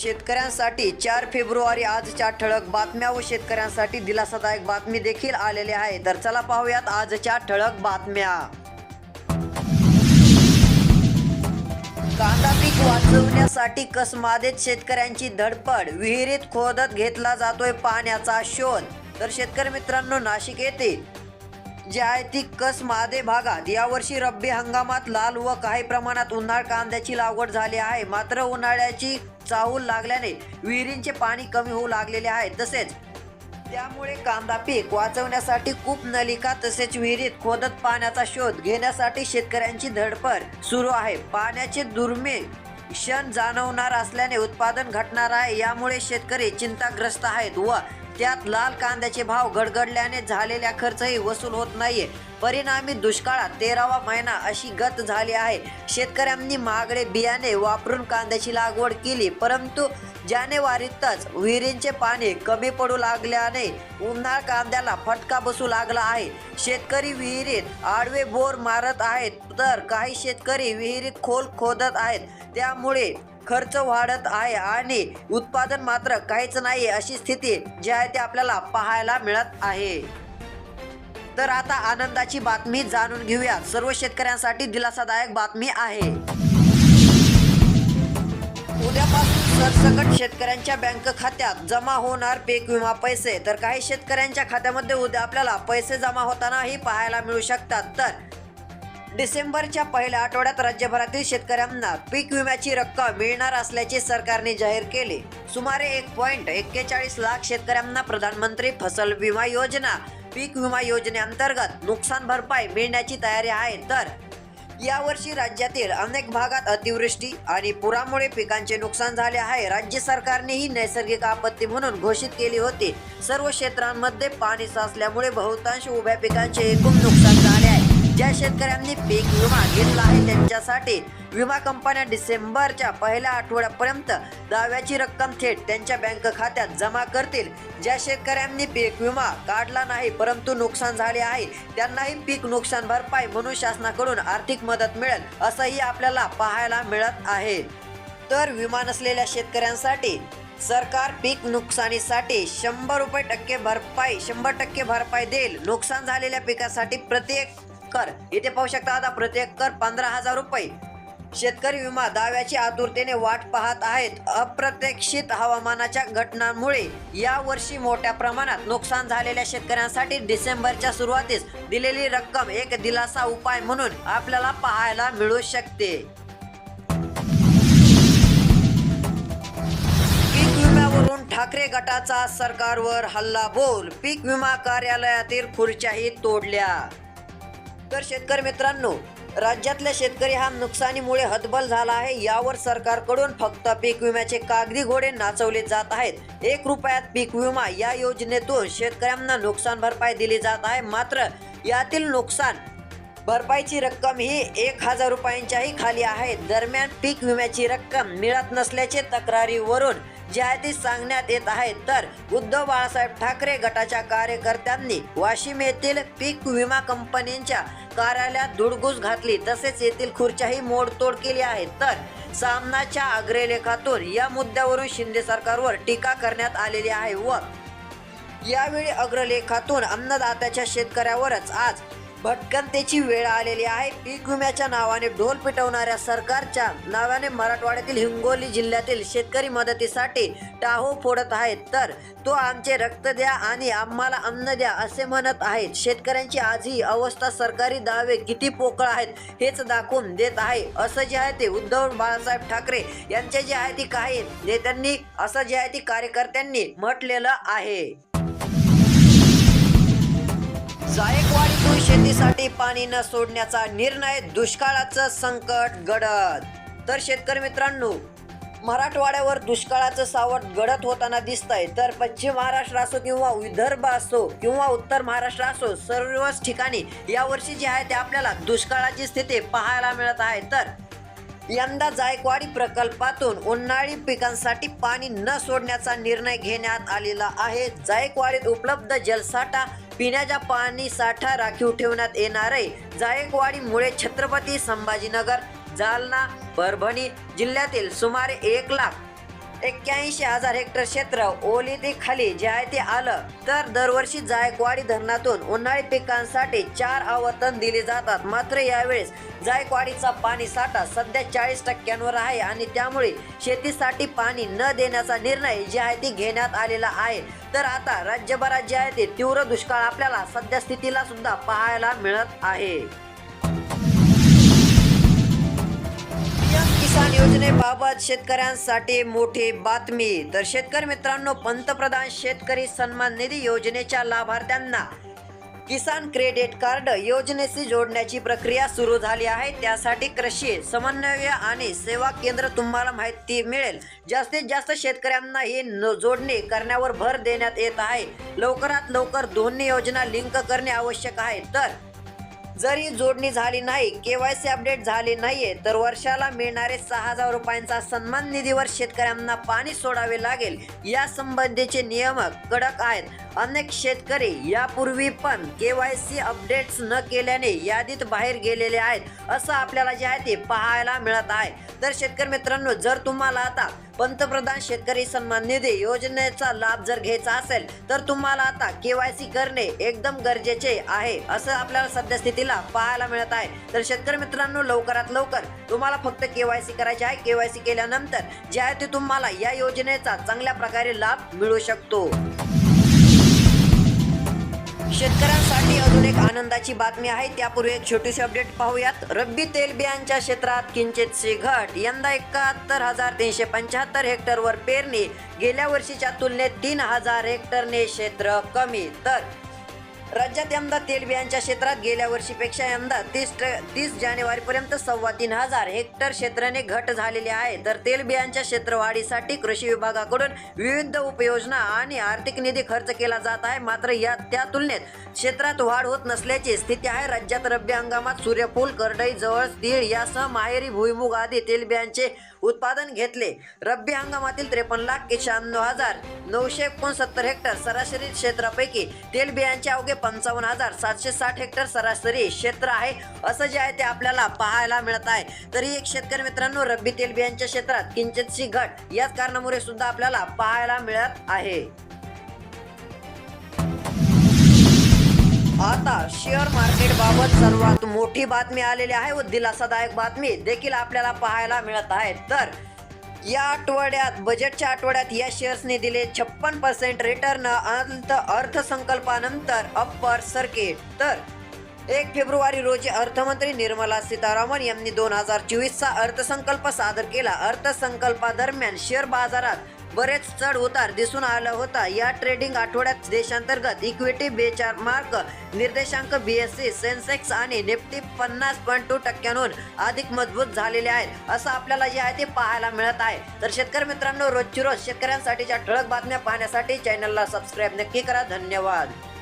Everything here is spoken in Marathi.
शेतकऱ्यांसाठी चार फेब्रुवारी आजच्या ठळक बातम्या व शेतकऱ्यांसाठी दिलासादायक बातमी देखील आलेल्या आहे. तर चला पाहूयात आजच्या ठळक बातम्या. कांदा पीक वाचवण्यासाठी कसमादेत शेतकऱ्यांची धडपड. विहिरीत खोदत घेतला जातोय पाण्याचा शोध. तर शेतकरी मित्रांनो नाशिक येथे जे आहे ती कस मादे भागात यावर्षी रब्बी हंगामात लाल व काही प्रमाणात उन्हाळ कांद्याची लागवड झाली आहे. मात्र उन्हाळ्याची चाहूल लागल्याने विहिरींचे पाणी कमी होऊ लागलेले आहे. तसेच त्यामुळे कांदा पीक वाचवण्यासाठी कूप नलिका तसेच विहिरीत खोदत पाण्याचा शोध घेण्यासाठी शेतकऱ्यांची धडपड सुरू आहे. पाण्याचे दुर्मिळ क्षण जाणवणार असल्याने उत्पादन घटणार आहे. यामुळे शेतकरी चिंताग्रस्त आहेत व त्यात लाल कांद्याचे भाव गडगडल्याने झालेला खर्चही वसूल होत नाहीये. परिणामी दुष्काळात तेरावा महिना अशी गत झाली आहे. शेतकऱ्यांनी महागडे बियाणे वापरून कांद्याची लागवड केली परंतु जानेवारीतच विहिरींचे पाणी कमी पडू लागल्याने उन्हाळ कांद्याला फटका बसू लागला आहे. शेतकरी विहिरीत आडवे बोर मारत आहेत तर काही शेतकरी विहिरीत खोल खोदत आहेत. त्यामुळे खर्च वाढत आहे आणि उत्पादन मात्र काहीच नाही अशी स्थिती जी आहे ती आपल्याला पाहायला मिळत आहे. तर आता आनंदाची बातमी जाणून घेऊया. सर्व शेतकऱ्यांसाठी दिलासादायक बातमी आहे. उद्यापासून सरसकट शेतकऱ्यांच्या बँक खात्यात जमा होणार पीक विमा पैसे. तर काही शेतकऱ्यांच्या खात्यामध्ये उद्या आपल्याला पैसे जमा होतानाही पाहायला मिळू शकतात. तर डिसेंबरच्या पहिल्या आठवड्यात राज्यभरातील शेतकऱ्यांना पीक विम्याची रक्कम मिळणार असल्याचे सरकारने जाहीर केले. सुमारे एक पॉईंट एक्केचाळीस लाख शेतकऱ्यांना प्रधानमंत्री फसल विमा योजना पीक विमा योजनेअंतर्गत नुकसान भरपाई मिळण्याची तयारी आहे. तर यावर्षी राज्यातील अनेक भागात अतिवृष्टी आणि पुरामुळे पिकांचे नुकसान झाले आहे. राज्य सरकारने ही नैसर्गिक आपत्ती म्हणून घोषित केली होती. सर्व क्षेत्रांमध्ये पाणी साचल्यामुळे बहुतांश उभ्या पिकांचे एकूण नुकसान ज्या शेतकऱ्यांनी पीक विमा घेतला आहे त्यांच्यासाठी विमा कंपन्या डिसेंबरच्या पहिल्या आठवड्यापर्यंत दाव्याची रक्कम थेट त्यांच्या बँक खात्यात जमा करतील. ज्या शेतकऱ्यांनी पीक विमा काढला नाही परंतु नुकसान झाले आहे त्यांनाही पीक नुकसान भरपाई म्हणून शासनाकडून आर्थिक मदत मिळेल असंही आपल्याला पाहायला मिळत आहे. तर विमा नसलेल्या शेतकऱ्यांसाठी सरकार पीक नुकसानीसाठी शंभर रुपये टक्के भरपाई शंभर टक्के भरपाई देईल. नुकसान झालेल्या पिकासाठी प्रत्येक कर. इथे पाहू शकता आता प्रत्येक कर पंधरा हजार रुपये. शेतकरी विमा दाव्याची आतुरतेने वाट पाहत आहेत. अप्रत्याशित हवामानाच्या घटनांमुळे या वर्षी मोठ्या प्रमाणात नुकसान झालेल्या शेतकऱ्यांसाठी डिसेंबरच्या सुरुवातीस दिलेली रक्कम एक दिलासा उपाय म्हणून आपल्याला पाहायला मिळू शकते. पीक विम्यावरून ठाकरे गटाचा सरकारवर हल्ला बोल. पीक विमा कार्यालयातील खुर्च्याही तोडल्या. तर शेतकरी मित्रांनो राज्यातल्या शेतकरी हा नुकसानीमुळे हतबल झाला आहे. यावर सरकारकडून फक्त पीक विम्याचे कागदी घोडे नाचवले जात आहेत. एक रुपयात पीक विमा या योजनेतून शेतकऱ्यांना नुकसान भरपाई दिली जात आहे. मात्र यातील नुकसान भरपाईची रक्कम ही एक हजार रुपयांच्याही खाली आहे. दरम्यान पीक विम्याची रक्कम मिळत नसल्याचे तक्रारीवरून जे आहे ती सांगण्यात येत आहे तर उद्धव बाळासाहेब ठाकरे गटाच्या कार्यकर्त्यांनी वाशिम येथील पीक विमा कंपनीच्या कार्यालयात धुडगूस घातली. तसेच येथील खुर्च्याही मोडतोड केली आहे. तर सामनाच्या अग्रलेखातून या मुद्द्यावरून शिंदे सरकारवर टीका करण्यात आलेली आहे व यावेळी अग्रलेखातून अन्नदात्याच्या शेतकऱ्यावरच आज भटकंतेची वेळ आलेली आहे. पीक विम्याच्या नावाने ढोल पिटवणाऱ्या सरकारच्या नावाने मराठवाड्यातील हिंगोली जिल्ह्यातील शेतकरी मदतीसाठी टाहो फोडत आहेत. तर तो आमचे रक्त द्या आणि आम्हाला अन्न द्या असे म्हणत आहेत. शेतकऱ्यांची आजही अवस्था सरकारी दावे किती पोकळ आहेत हेच दाखवून देत आहे. असं जे आहे ते उद्धव बाळासाहेब ठाकरे यांचे जे आहे ती काही नेत्यांनी असं जे आहे ती कार्यकर्त्यांनी म्हटलेलं आहे. जायकवाडीतून शेतीसाठी पाणी न सोडण्याचा निर्णय दुष्काळाचं संकट गडद. तर शेतकरी मित्रांनो मराठवाड्यावर दुष्काळाचं सावट गडत होताना दिसतंय. तर पश्चिम महाराष्ट्र असो किंवा विदर्भ असो किंवा उत्तर महाराष्ट्र असो सर्वच ठिकाणी यावर्षी जे आहे ते आपल्याला दुष्काळाची स्थिती पाहायला मिळत आहे. तर यंदा जायकवाडी प्रकल्पातून उन्हाळी पिकांसाठी पाणी न सोडण्याचा निर्णय घेण्यात आलेला आहे. जायकवाडीत उपलब्ध जलसाठा पिण्याच्या पाणी साठा राखीव ठेवण्यात येणार आहे. जायकवाडीमुळे छत्रपती संभाजीनगर जालना परभणी जिल्ह्यातील सुमारे एक लाख एक्क्याऐंशी हजार हेक्टर क्षेत्र ओलिते खाली जे आहे ते आलं. तर दरवर्षी जायकवाडी धरणातून उन्हाळी पिकांसाठी चार आवर्तन दिले जातात. मात्र यावेळेस जायकवाडीचा पाणी साठा सध्या चाळीस टक्क्यांवर आहे आणि त्यामुळे शेतीसाठी पाणी न देण्याचा निर्णय जे आहे ते घेण्यात आलेला आहे. तर आता राज्यभरात जे आहे ते तीव्र दुष्काळ आपल्याला सध्या स्थितीला सुद्धा पाहायला मिळत आहे. योजनेबाबत शेतकऱ्यांसाठी मोठी बातमी. तर शेतकरी मित्रांनो पंतप्रधान शेतकरी सन्मान निधी योजनेच्या लाभार्थ्यांना किसान क्रेडिट कार्ड योजनेशी जोडण्याची प्रक्रिया सुरू झाली आहे. त्यासाठी कृषी समन्वय आणि सेवा केंद्र तुम्हाला माहिती मिळेल. जास्तीत जास्त शेतकऱ्यांना ही न- जोडणी करण्यावर भर देण्यात येत आहे. लवकरात लवकर दोन्ही योजना लिंक करणे आवश्यक आहे. तर जरी जोडणी झाली नाही केवायसी अपडेट झाली नाहीये तर वर्षाला मिळणारे सहा हजार रुपयांचा सन्मान निधीवर शेतकऱ्यांना पाणी सोडावे लागेल. या संबंधीचे नियम कडक आहेत. अनेक शेतकरी यापूर्वी पण केवायसी अपडेट्स न केल्याने यादीत बाहेर गेलेले आहेत असं आपल्याला जे आहे ते पाहायला मिळत आहे. तर शेतकरी मित्रांनो जर तुम्हाला आता पंतप्रधान शेतकरी सन्मान निधी योजनेचा लाभ जर घ्यायचा असेल तर तुम्हाला आता केवायसी करणे एकदम गरजेचे आहे असं आपल्याला सध्या स्थितीला पाहायला मिळत आहे. तर शेतकरी मित्रांनो लवकरात लवकर तुम्हाला फक्त केवायसी करायची आहे. केवायसी केल्यानंतर जे आहे ते तुम्हाला या योजनेचा चांगल्या प्रकारे लाभ मिळू शकतो. शेतकऱ्यांसाठी अजून एक आनंदाची बातमी आहे. त्यापूर्वी एक छोटीशी अपडेट पाहूयात. रब्बी तेलबियांच्या क्षेत्रात किंचितशी घट यंदा एकाहत्तर हजार तीनशे पंच्याहत्तर हेक्टरवर पेरणी. गेल्या वर्षीच्या तुलनेत तीन हजार हेक्टरने क्षेत्र कमी. तर राज्यात यंदा तेलबियांच्या क्षेत्रात गेल्या वर्षीपेक्षा यंदा तीस तीस जानेवारीपर्यंत सव्वा तीन हजार हेक्टर क्षेत्राने घट झालेली आहे. तर तेलबियांच्या क्षेत्रवाढीसाठी कृषी विभागाकडून विविध उपयोजना आणि आर्थिक निधी खर्च केला जात आहे. मात्र या त्या तुलनेत क्षेत्रात वाढ होत नसल्याची स्थिती आहे. राज्यात रब्बी हंगामात सूर्यफूल करडई जवळ तीळ यासह माहेरी भुईमुग आदी तेलबियांचे उत्पादन घेतले. रब्बी हंगामातील त्रेपन्न लाख शहाण्णव हजार नऊशे एकोणसत्तर हेक्टर सरासरी क्षेत्रापैकी तेलबियांचे अवघे पंचावन्न हजार सातशे साठ हेक्टर सरासरी क्षेत्र आहे. असं जे आहे ते आपल्याला पाहायला मिळत आहे. तरी एक शेतकरी मित्रांनो रब्बी तेलबियांच्या क्षेत्रात किंचितशी घट याच कारणामुळे सुद्धा आपल्याला पाहायला मिळत आहे. आता शेअर मार्केट बाबत सर्वात मोठी बातमी आलेली आहे व दिलासादायक बातमी देखील आपल्याला पाहायला मिळत आहे. तर या आठवड्यात बजेटच्या आठवड्यात या शेअर्सने दिले छप्पन पर्सेंट रिटर्न अंत अर्थसंकल्पानंतर अप्पर सर्किट तर एक फेब्रुवारी रोजी अर्थमंत्री निर्मला सीतारामन यांनी दोन हजार चोवीसचा अर्थसंकल्प सादर केला. अर्थसंकल्पादरम्यान शेअर बाजारात बरेच चढ उतार दिसून आला होता. या ट्रेडिंग आठवड्यात देशांतर्गत इक्विटी बेचार मार्क निर्देशांक बीएससी सेन्सेक्स आणि निफ्टी पन्नास पॉईंट टू टक्क्यांहून अधिक मजबूत झालेले आहेत असं आपल्याला जे आहे ते पाहायला मिळत आहे. तर शेतकरी मित्रांनो रोजची रोज शेतकऱ्यांसाठीच्या ठळक बातम्या पाहण्यासाठी चॅनलला सबस्क्राईब नक्की करा. धन्यवाद.